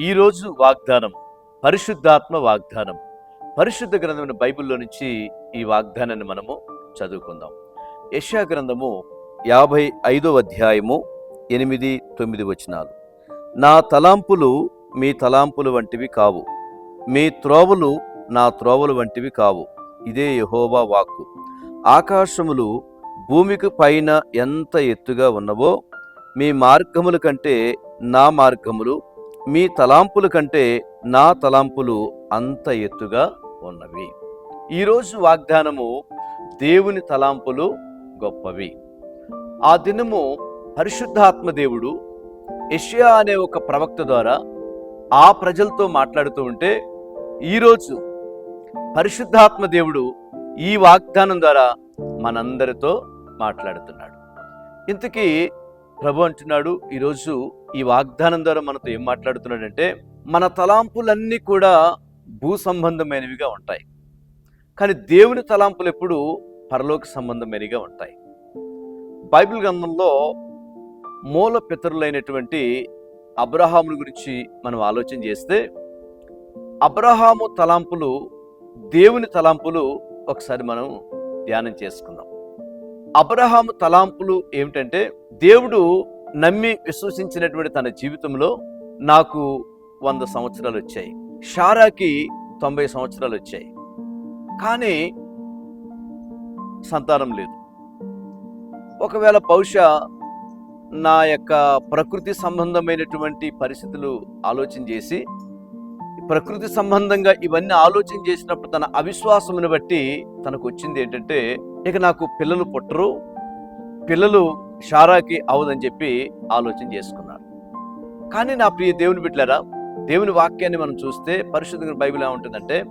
ఈరోజు వాగ్దానం పరిశుద్ధాత్మ వాగ్దానం. పరిశుద్ధ గ్రంథమైన బైబిల్లో నుంచి ఈ వాగ్దానాన్ని మనము చదువుకుందాం. యశా గ్రంథము యాభై ఐదవ అధ్యాయము ఎనిమిది తొమ్మిది వచనాలు. నా తలాంపులు మీ తలాంపులు వంటివి కావు. మీ త్రోవలు నా త్రోవలు వంటివి కావు. ఇదే యహోవా వాక్కు. ఆకాశములు భూమికి పైన ఎంత ఎత్తుగా ఉన్నవో మీ మార్గముల కంటే నా మార్గములు మీ తలాంపుల కంటే నా తలాంపులు అంత ఎత్తుగా ఉన్నవి. ఈరోజు వాగ్దానము దేవుని తలాంపులు గొప్పవి. ఆ దినము పరిశుద్ధాత్మ దేవుడు యెషయా అనే ఒక ప్రవక్త ద్వారా ఆ ప్రజలతో మాట్లాడుతూ ఉంటే ఈరోజు పరిశుద్ధాత్మ దేవుడు ఈ వాగ్దానం ద్వారా మనందరితో మాట్లాడుతున్నాడు. ఇంతకీ ప్రభు అంటున్నాడు ఈరోజు ఈ వాగ్దానం ద్వారా మనతో ఏం మాట్లాడుతున్నాడంటే మన తలాంపులన్నీ కూడా భూ సంబంధమైనవిగా ఉంటాయి. కానీ దేవుని తలాంపులు ఎప్పుడు పరలోక సంబంధమైనవిగా ఉంటాయి. బైబిల్ గ్రంథంలో మూల పితరులైనటువంటి అబ్రహాముల గురించి మనం ఆలోచన చేస్తే అబ్రహాము తలాంపులు దేవుని తలాంపులు ఒకసారి మనం ధ్యానం చేసుకుందాం. అబ్రహాము తలాంపులు ఏమిటంటే దేవుడు నమ్మి విశ్వసించినటువంటి తన జీవితంలో నాకు వంద సంవత్సరాలు వచ్చాయి. షారాకి తొంభై సంవత్సరాలు వచ్చాయి. కానీ సంతానం లేదు. ఒకవేళ బహుశా నా యొక్క ప్రకృతి సంబంధమైనటువంటి పరిస్థితులు ఆలోచన చేసి ప్రకృతి సంబంధంగా ఇవన్నీ ఆలోచన చేసినప్పుడు తన అవిశ్వాసమును బట్టి తనకు వచ్చింది ఏంటంటే ఇక నాకు పిల్లలు పుట్టరు. పిల్లలు షారాకి అవదని చెప్పి ఆలోచన చేసుకున్నారు కానీ నా ప్రియ దేవుని బిడ్డలరా దేవుని వాక్యాన్ని మనం చూస్తే పరిశుద్ధ బైబిల్ ఏముంటుందంటే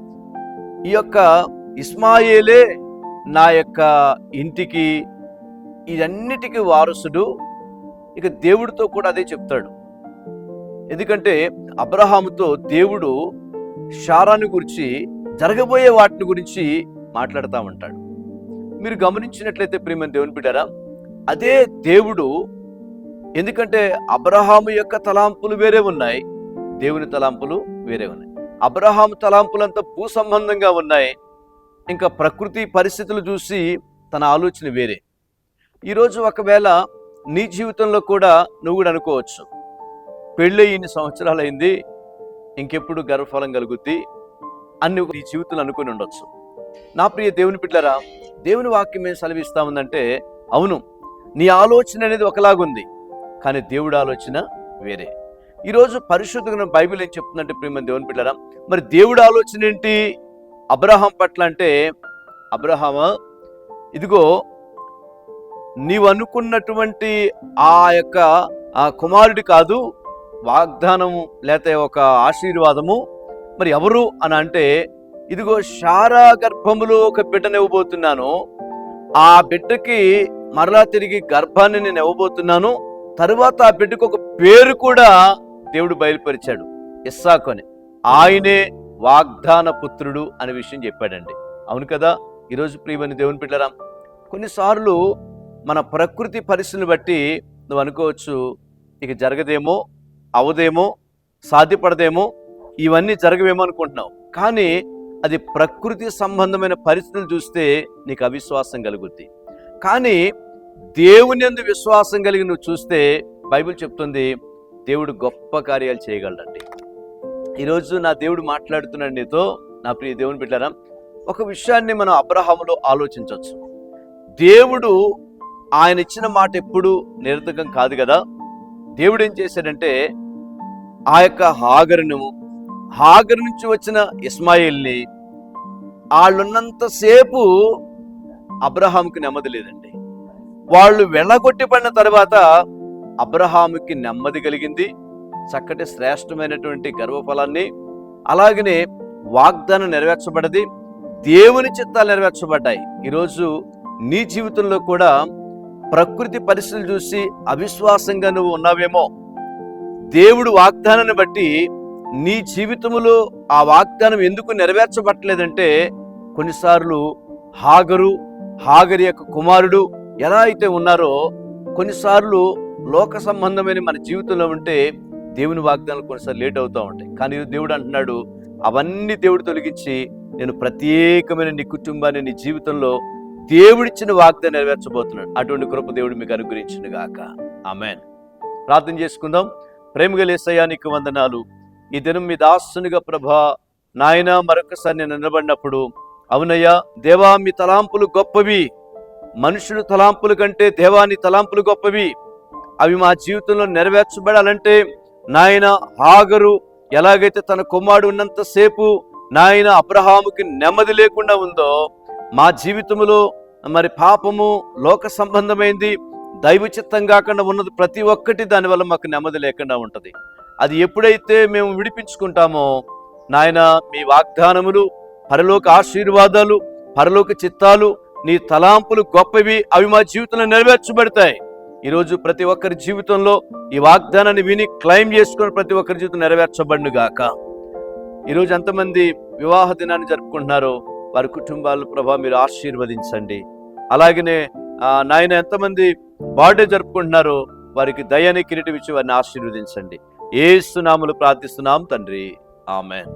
ఈ యొక్క ఇస్మాయేలే నా యొక్క ఇంటికి ఇదన్నిటికీ వారసుడు ఇక దేవుడితో కూడా అదే చెప్తాడు. ఎందుకంటే అబ్రహాముతో దేవుడు షారాను గురించి జరగబోయే వాటిని గురించి మాట్లాడుతూ ఉంటాడు. మీరు గమనించినట్లయితే ప్రియమైన దేవుని బిడ్డారా అదే దేవుడు ఎందుకంటే అబ్రహాము యొక్క తలాంపులు వేరే ఉన్నాయి దేవుని తలాంపులు వేరే ఉన్నాయి. అబ్రహాము తలాంపులంతా భూ సంబంధంగా ఉన్నాయి. ఇంకా ప్రకృతి పరిస్థితులు చూసి తన ఆలోచన వేరే. ఈరోజు ఒకవేళ నీ జీవితంలో కూడా నువ్వు కూడా అనుకోవచ్చు. పెళ్ళి ఇన్ని సంవత్సరాలు అయింది ఇంకెప్పుడు గర్వఫలం కలుగుద్ది అని నీ జీవితంలో అనుకుని ఉండొచ్చు. నా ప్రియ దేవుని పిట్లరా దేవుని వాక్యం ఏం సెలవిస్తా ఉందంటే అవును నీ ఆలోచన అనేది ఒకలాగుంది కానీ దేవుడి ఆలోచన వేరే. ఈరోజు పరిశుద్ధంగా బైబిల్ ఏం చెప్తుందంటే ప్రేమ దేవుని బిడ్డలారా మరి దేవుడి ఆలోచన ఏంటి? అబ్రహాం పట్ల అంటే అబ్రహామ ఇదిగో నీవు అనుకున్నటువంటి ఆ యొక్క ఆ కుమారుడి కాదు వాగ్దానము లేకపోతే ఒక ఆశీర్వాదము. మరి ఎవరు అని అంటే ఇదిగో శారా గర్భములో ఒక బిడ్డనివ్వబోతున్నాను ఆ బిడ్డకి మరలా తిరిగి గర్భాన్ని నేను ఇవ్వబోతున్నాను. తరువాత ఆ బిడ్డకు ఒక పేరు కూడా దేవుడు బయలుపరిచాడు. ఇస్సాకు అని ఆయనే వాగ్దాన పుత్రుడు అనే విషయం చెప్పాడండి. అవును కదా? ఈరోజు ప్రియమని దేవుని బిడ్డరా కొన్నిసార్లు మన ప్రకృతి పరిస్థితిని బట్టి నువ్వు అనుకోవచ్చు ఇక జరగదేమో అవదేమో సాధ్యపడదేమో ఇవన్నీ జరగవేమో అనుకుంటున్నావు. కానీ అది ప్రకృతి సంబంధమైన పరిస్థితులు చూస్తే నీకు అవిశ్వాసం కలుగుద్ది. కానీ దేవుని ఎందు విశ్వాసం కలిగి నువ్వు చూస్తే బైబిల్ చెప్తుంది దేవుడు గొప్ప కార్యాలు చేయగలడండి. ఈరోజు నా దేవుడు మాట్లాడుతున్నాడు నీతో నా ప్రియ దేవుని బిడ్డారా ఒక విషయాన్ని మనం అబ్రహాములో ఆలోచించవచ్చు. దేవుడు ఆయన ఇచ్చిన మాట ఎప్పుడు నిరర్ధకం కాదు కదా. దేవుడు ఏం చేశాడంటే ఆ యొక్క హాగరును హాగరు నుంచి వచ్చిన ఇస్మాయిల్ని వాళ్ళున్నంతసేపు అబ్రహాంకి నెమ్మది లేదండి. వాళ్ళు వెళ్ళగొట్టి పడిన తర్వాత అబ్రహాముకి నెమ్మది కలిగింది చక్కటి శ్రేష్టమైనటువంటి గర్వఫలాన్ని. అలాగనే వాగ్దానం నెరవేర్చబడది దేవుని చిత్తాలు నెరవేర్చబడ్డాయి. ఈరోజు నీ జీవితంలో కూడా ప్రకృతి పరిస్థితులు చూసి అవిశ్వాసంగా నువ్వు ఉన్నావేమో. దేవుడు వాగ్దానాన్ని బట్టి నీ జీవితంలో ఆ వాగ్దానం ఎందుకు నెరవేర్చబట్టలేదంటే కొన్నిసార్లు హాగరు హాగరి యొక్క కుమారుడు ఎలా అయితే ఉన్నారో కొన్నిసార్లు లోక సంబంధమైన మన జీవితంలో ఉంటే దేవుని వాగ్దానాలు కొన్నిసార్లు లేట్ అవుతూ ఉంటాయి. కానీ దేవుడు అంటున్నాడు అవన్నీ దేవుడు తొలగించి నేను ప్రత్యేకమైన నీ కుటుంబాన్ని నీ జీవితంలో దేవుడిచ్చిన వాగ్దానం నెరవేర్చబోతున్నాడు. అటువంటి కృప దేవుడు మీకు అనుగ్రహించిన గాక. ఆమెన్. ప్రార్థన చేసుకుందాం. ప్రేమగలేసయ్యా నీకు వందనాలు. ఈ దినం మీ దాసునిగా ప్రభా నాయన మరొకసారి నేను నిలబడినప్పుడు అవునయ్యా దేవా మీ తలాంపులు గొప్పవి. మనుషుల తలాంపుల కంటే దేవాని తలాంపులు గొప్పవి. అవి మా జీవితంలో నెరవేర్చబడాలంటే నాయన హాగరు ఎలాగైతే తన కుమారుడు ఉన్నంతసేపు నాయన అబ్రహాముకి నెమ్మది లేకుండా ఉందో మా జీవితంలో మరి పాపము లోక సంబంధమైంది దైవ చిత్తం కాకుండా ఉన్నది ప్రతి ఒక్కటి దానివల్ల మాకు నెమ్మది లేకుండా ఉంటుంది. అది ఎప్పుడైతే మేము విడిపించుకుంటామో నాయన మీ వాగ్దానములు పరలోక ఆశీర్వాదాలు పరలోక చిత్తాలు నీ తలాంపులు గొప్పవి అవి మా జీవితంలో నెరవేర్చబడతాయి. ఈరోజు ప్రతి ఒక్కరి జీవితంలో ఈ వాగ్దానాన్ని విని క్లైమ్ చేసుకుని ప్రతి ఒక్కరి జీవితం నెరవేర్చబడును గాక. ఈరోజు ఎంతమంది వివాహ దినాన్ని జరుపుకుంటున్నారో వారి కుటుంబాలు ప్రభా మీరు ఆశీర్వదించండి. అలాగనే నాయన ఎంతమంది బర్త్డే జరుపుకుంటున్నారో వారికి దయని కిరీటం ఇచ్చి వారిని ఆశీర్వదించండి. ఏ సునాములు ప్రార్థిస్తున్నాం తండ్రి. ఆమెన్.